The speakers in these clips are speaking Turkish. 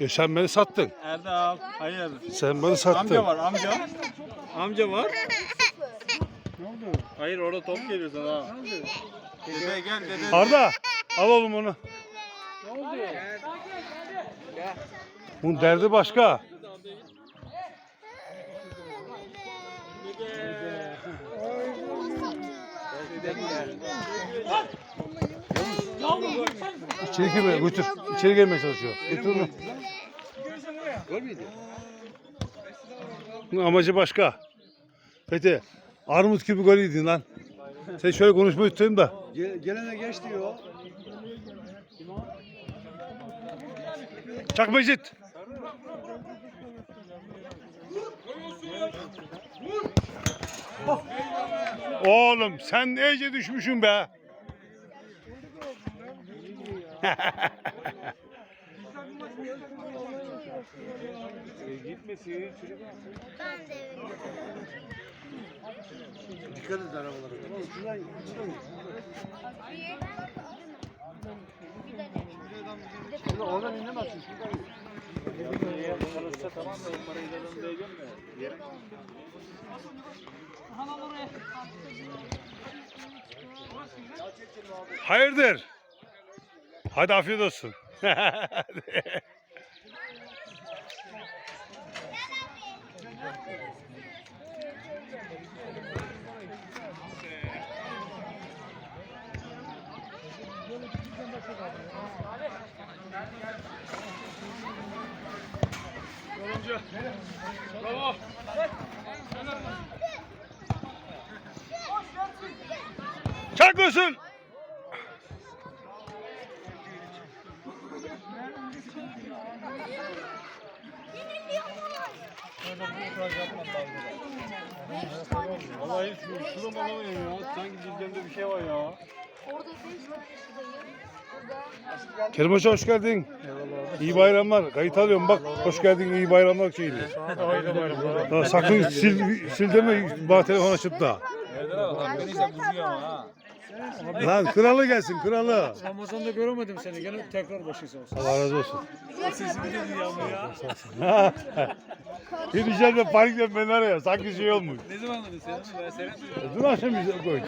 E sen beni sattın. Erdal. Hayır. Sen beni sattın. Amca var amca. Amca var. Ne oldu? Hayır orada top geliyor sana. ha. Dede gel dede. Arda al oğlum onu. Ne oldu? Bunun derdi başka. İçeri girmeye götür. İçeri girmeye çalışıyor. Götür onu. Bunun amacı başka. Fethi. Armut gibi gol yedin lan. Sen şöyle konuşmayı tutayım da. Gel- Gelene geç diyor. Çak Mecit. Oğlum sen iyice düşmüşsün be. Ben de öyle. Dikkat et arabalara. Oğlum şuradan şuradan. Şuradan oradan inemezsin. Şuradan. Tamam da onlara gidelim diye gömme. Yerim. Hayırdır? Hadi afiyet olsun. Çak olsun. Vallahi şu şuram alamıyorum ya. Sanki dizgemde bir şey var ya. Orada 5 tane şurayı. Burada Kerim Hoca hoş geldin. İyi bayramlar. Kayıt alıyorum bak. Hoş geldin iyi bayramlar şeyini. Sakın sil, sil deme bana telefon açıp da. Erdal abi beni ise kızıyor ama ha. Lan kralı gelsin kralı. Ramazan'da göremedim seni. Gene tekrar başıysa olsun. Allah razı olsun. Sesimi de duyuyor ya. Bir içeride panikle beni arıyor. Sanki şey olmuş. Ne zaman anladın sen? Ben seni Dün akşam bize koydu.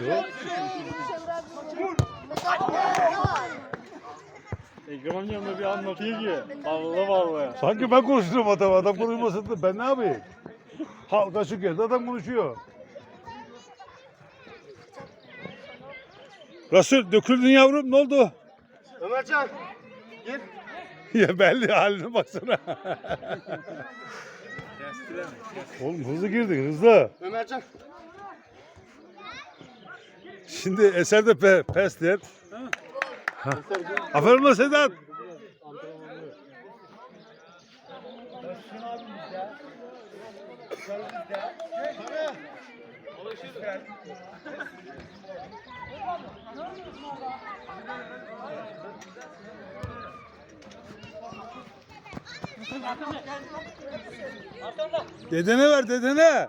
Ekrem amcam da bir anlatıyor ki. Allah vallahi. Sanki ben konuşturum adam. Adam konuşmasın da ben ne yapayım? Halk açık yerde adam konuşuyor. Resul döküldün yavrum ne oldu? Ömercan. Gel. ya belli haline baksana. Oğlum hızlı girdin hızlı. Ömercan. Şimdi eserde pe pes der. Ha. Aferin lan Sedat. Dedene ver dedene.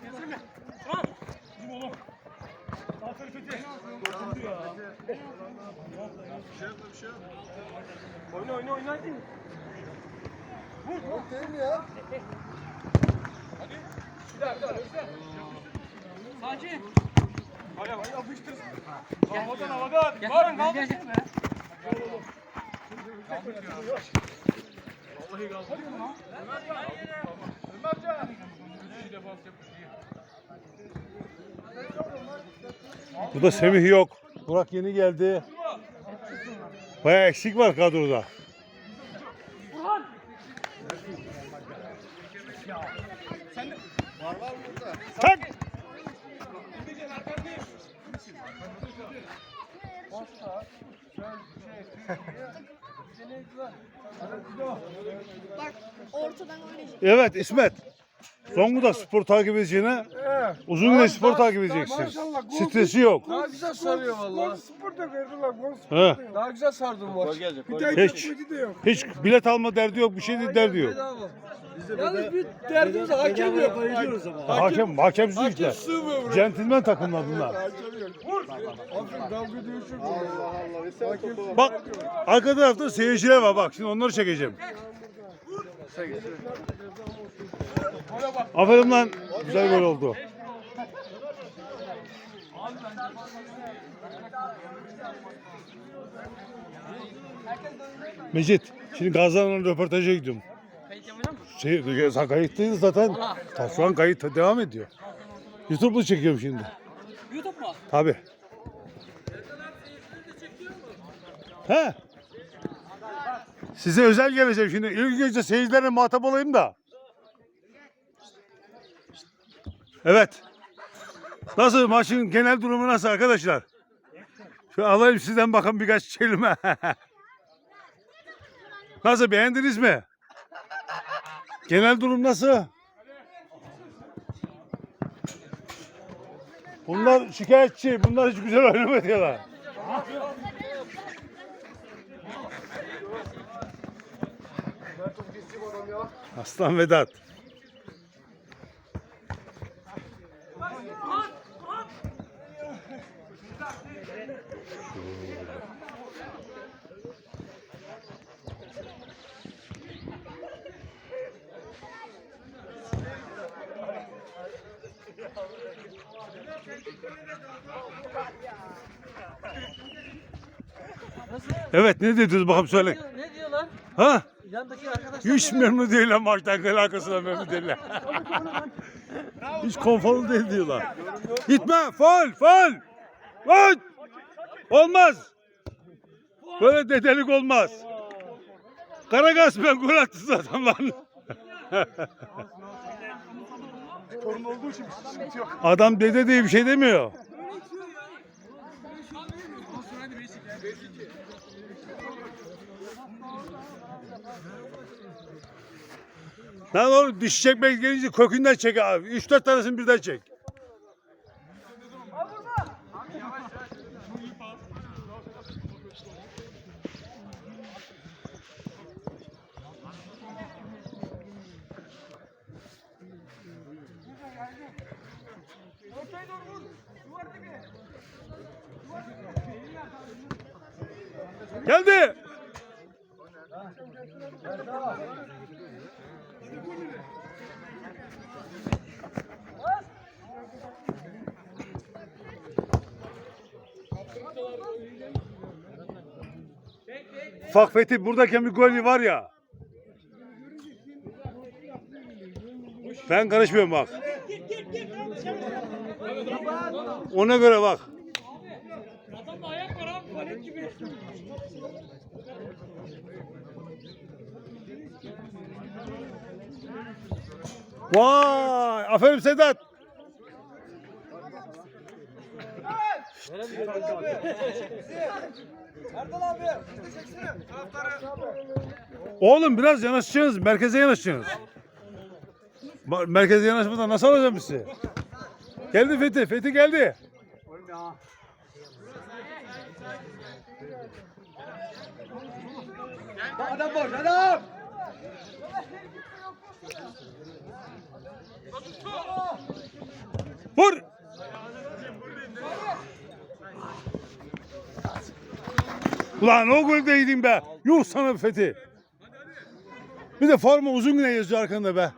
Oyna oyna oyna. Değil mi ya? Hadi yapıştır. Havadan havadan. Varın kaldır. Burada Semih yok. Burak yeni geldi. Bayağı eksik var kadroda. Tak! Bak ortadan oynayacak. Evet İsmet. Zonguldak spor takip edeceğine uzun spor takip edeceksin. Stresi yok. Daha güzel sarıyor valla. Gol spor da verdiler. Gol spor. He. Daha güzel sardı bu maç. Bir. Hiç. hiç. de yok. Hiç bilet alma derdi yok, bir şey de derdi yok. Bedava. Yalnız bir derdimiz hakem yok. Hakem, hakemsiz Hakem işler. sığmıyor buraya. Centilmen takımlar bunlar. Hakem yok. Aferin dalga dövüşür. Allah Allah. Hakem Bak arka tarafta seyirciler var bak şimdi onları çekeceğim. Aferin lan güzel gol oldu. Mecit şimdi Gaziantep'le röportaja gidiyorum. Şey, sen zaten. Ta, şu an kayıt devam ediyor. YouTube'da çekiyorum şimdi. YouTube mu? Tabii. He. Size özel geleceğim şimdi. İlk önce seyircilerle muhatap olayım da. Evet. Nasıl maçın genel durumu nasıl arkadaşlar? Şu alayım sizden bakın birkaç kelime. nasıl beğendiniz mi? Genel durum nasıl? Bunlar şikayetçi. Bunlar hiç güzel oynamadı Aslan Vedat. Evet ne dediniz bakalım söyle. Ne diyorlar? Ha? Yandaki arkadaşlar Hiç memnun değiller maçtan alakasına memnun değiller. Hiç konforlu değil diyorlar. Gitme, fol, fol. Fol. Olmaz. Böyle dedelik olmaz. Karagaz ben gol attı zaten lan. Adam dede diye bir şey demiyor. Lan oğlum diş çekmek gelince kökünden çek abi. 3-4 tanesini birden çek. Geldi. Ufak Fethi buradayken bir golü var ya. Ben karışmıyorum bak. Ona göre bak. Vay! Aferin Sedat. Oğlum biraz yanaşacaksınız. Merkeze yanaşacaksınız. Merkeze yanaşmadan nasıl alacağım sizi? Geldi Fethi. Fethi geldi. Adam boş adam. Vur. Ulan o gol değdin be. Yuh sana Fethi. Bir de forma uzun güne yazıyor arkanda be.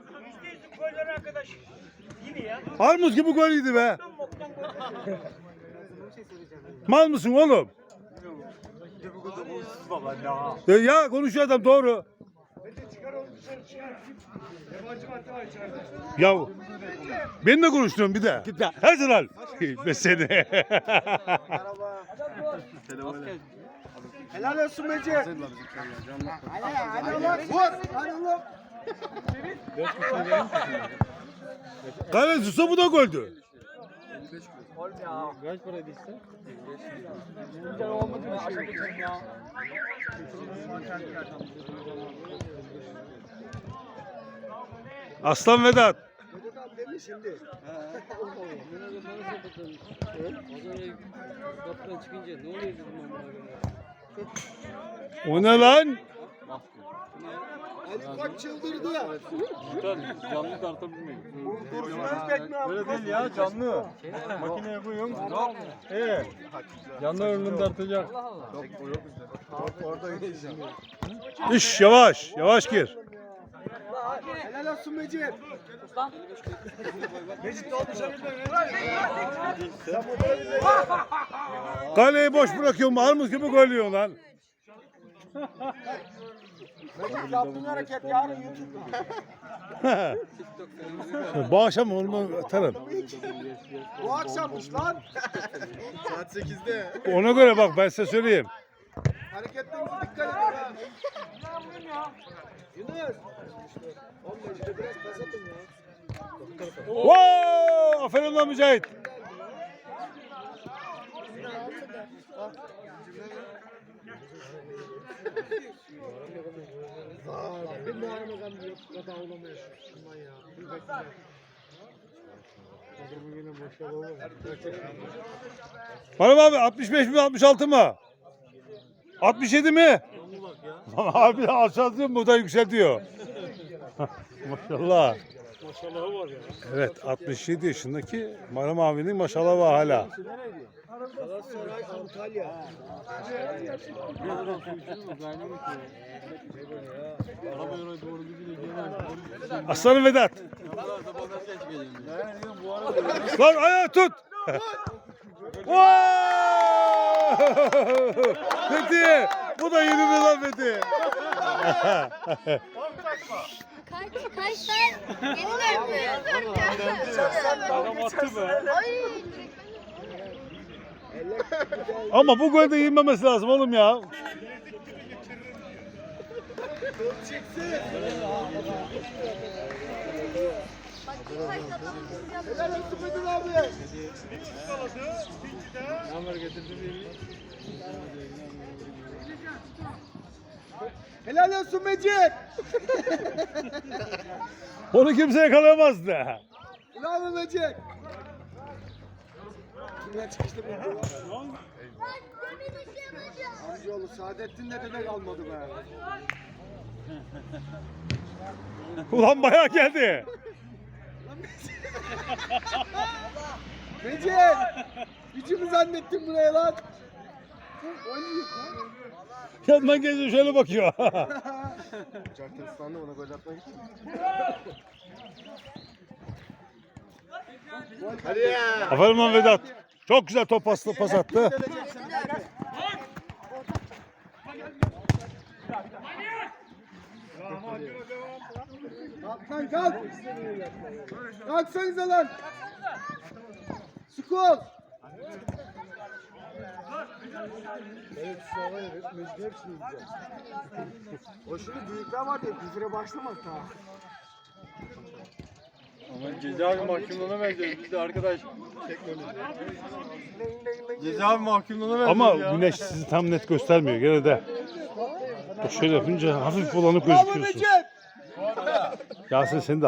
Armut gibi gol yedi be. Mal mısın oğlum? Ya, ya konuşuyor adam doğru. Ya ben de konuştum bir de. Her zaman. Ben seni. Helal olsun Mecid. Hadi hadi ulan. Vur. Hadi ulan. Kaleci bu da goldü. Kaç paraydı işte? Aslan Vedat. Kapıdan çıkınca ne oluyor dedim O ne lan? Ali Koç çıldırdı. Lütfen canlı tartabilmeyin. Dursun Özbek ne yaptı? Öyle değil ya canlı. Makineye koyuyorum. Evet. Canlı önünü tartacak. İş yavaş. Yavaş gir. Helal olsun Mecid. Kaleyi boş bırakıyorum. Armut gibi golüyor lan. Mecid yaptığın hareket yarın YouTube'da. Bu akşam onu atarım. Bu akşammış lan. Saat 8'de. Ona göre bak ben size söyleyeyim. Hareketlerinize dikkat edin ha. Yunus. Oğlum Mecid'e biraz pas atın ya. Wow! Aferin lan Mücahit. Bir muhareme gamı yok. Kadar olamıyor şundan ya. Bir bekle. Adamın yine maşallah olur. Hanım abi 65 mi 66 mı? 67 mi? abi alçaltıyor mu? Bu da yükseltiyor. Maşallah. Maşallahı var ya. Evet 67 yaşındaki Maram abinin maşallah var hala. Galatasaray Antalya. Aslanım Vedat. Lan ayağı tut. Fethi. Bu da yürüdü lan Fethi. Kaç kaçtan? Yeni döndü. Adam attı be. Ay. Ama bu golde yenmemesi lazım oğlum ya. Kaç Helal olsun Mecid'e abi. Numara getirdi değil. Helal olsun Mecid. Onu kimse yakalayamazdı. Bravo Mecid. Kimler çıkıştı bu? Amcaoğlu Saadettin de de kalmadı be. Ulan bayağı geldi. Mecid. Gücümü zannettim buraya lan. Yandan geziyor şöyle bakıyor. Çarkıstan'da ona gol atmak için. Hadi ya. Aferin lan Vedat. Çok güzel top pas, pas attı. Kalk lan kalk. Kalksanıza lan. Skol. Evet an evet Mecid hepsini yiyeceğiz. O şimdi büyükler var diye küfre başlamak ha. Ama ceza mahkumluğuna benziyor. Biz de arkadaş. Ceza mahkumluğuna benziyor Ama ya. güneş sizi tam net göstermiyor gene de. Şöyle yapınca hafif bulanık gözüküyorsun. Yasin seni de